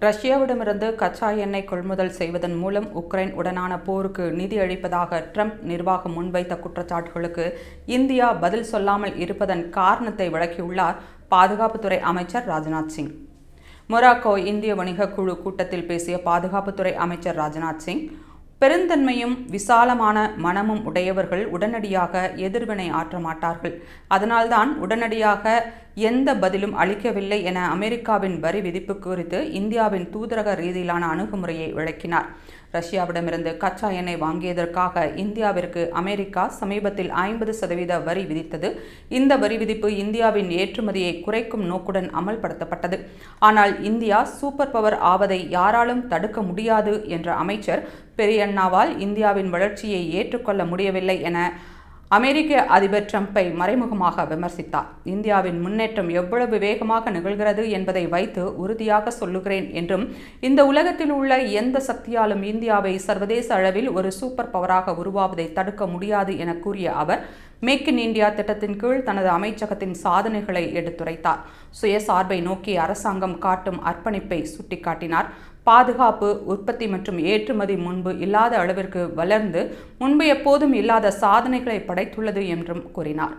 ரஷ்யாவிடமிருந்து கச்சா எண்ணெய் கொள்முதல் செய்வதன் மூலம் உக்ரைன் உடனான போருக்கு நிதி அளிப்பதாக ட்ரம்ப் நிர்வாகம் முன்வைத்த குற்றச்சாட்டுகளுக்கு இந்தியா பதில் சொல்லாமல் இருப்பதன் காரணத்தை விளக்கியுள்ளார் பாதுகாப்புத்துறை அமைச்சர் ராஜ்நாத் சிங். மொராக்கோ இந்திய வணிக குழு கூட்டத்தில் பேசிய பாதுகாப்புத்துறை அமைச்சர் ராஜ்நாத் சிங் பெருந்தன்மையும் விசாலமான மனமும் உடையவர்கள் உடனடியாக எதிர்வினை ஆற்ற மாட்டார்கள் அதனால்தான் உடனடியாக எந்த பதிலும் அளிக்கவில்லை என அமெரிக்காவின் வரி விதிப்பு குறித்து இந்தியாவின் தூதரக ரீதியிலான அணுகுமுறையை விளக்கினார். ரஷ்யாவிடமிருந்து கச்சா எண்ணெய் வாங்கியதற்காக இந்தியாவிற்கு அமெரிக்கா சமீபத்தில் ஐம்பது சதவீத வரி விதித்தது. இந்த வரி விதிப்பு இந்தியாவின் ஏற்றுமதியை குறைக்கும் நோக்குடன் அமல்படுத்தப்பட்டது. ஆனால் இந்தியா சூப்பர் பவர் ஆவதை யாராலும் தடுக்க முடியாது என்ற அமைச்சர் பெரியண்ணாவால் இந்தியாவின் வளர்ச்சியை ஏற்றுக்கொள்ள முடியவில்லை என அமெரிக்க அதிபர் ட்ரம்ப்பை மறைமுகமாக விமர்சித்தார். இந்தியாவின் முன்னேற்றம் எவ்வளவு வேகமாக நிகழ்கிறது என்பதை வைத்து உறுதியாக சொல்லுகிறேன் என்றும் இந்த உலகத்தில் உள்ள எந்த சக்தியாலும் இந்தியாவை சர்வதேச அளவில் ஒரு சூப்பர் பவராக உருவாவதை தடுக்க முடியாது என கூறிய அவர் மேக் இன் இந்தியா திட்டத்தின் கீழ் தனது அமைச்சகத்தின் சாதனைகளை எடுத்துரைத்தார். சுயசார்பை நோக்கி அரசாங்கம் காட்டும் அர்ப்பணிப்பை சுட்டிக்காட்டினார். பாதுகாப்பு உற்பத்தி மற்றும் ஏற்றுமதி முன்பு இல்லாத அளவிற்கு வளர்ந்து முன்பு எப்போதும் இல்லாத சாதனைகளை படைத்துள்ளது என்றும் கூறினார்.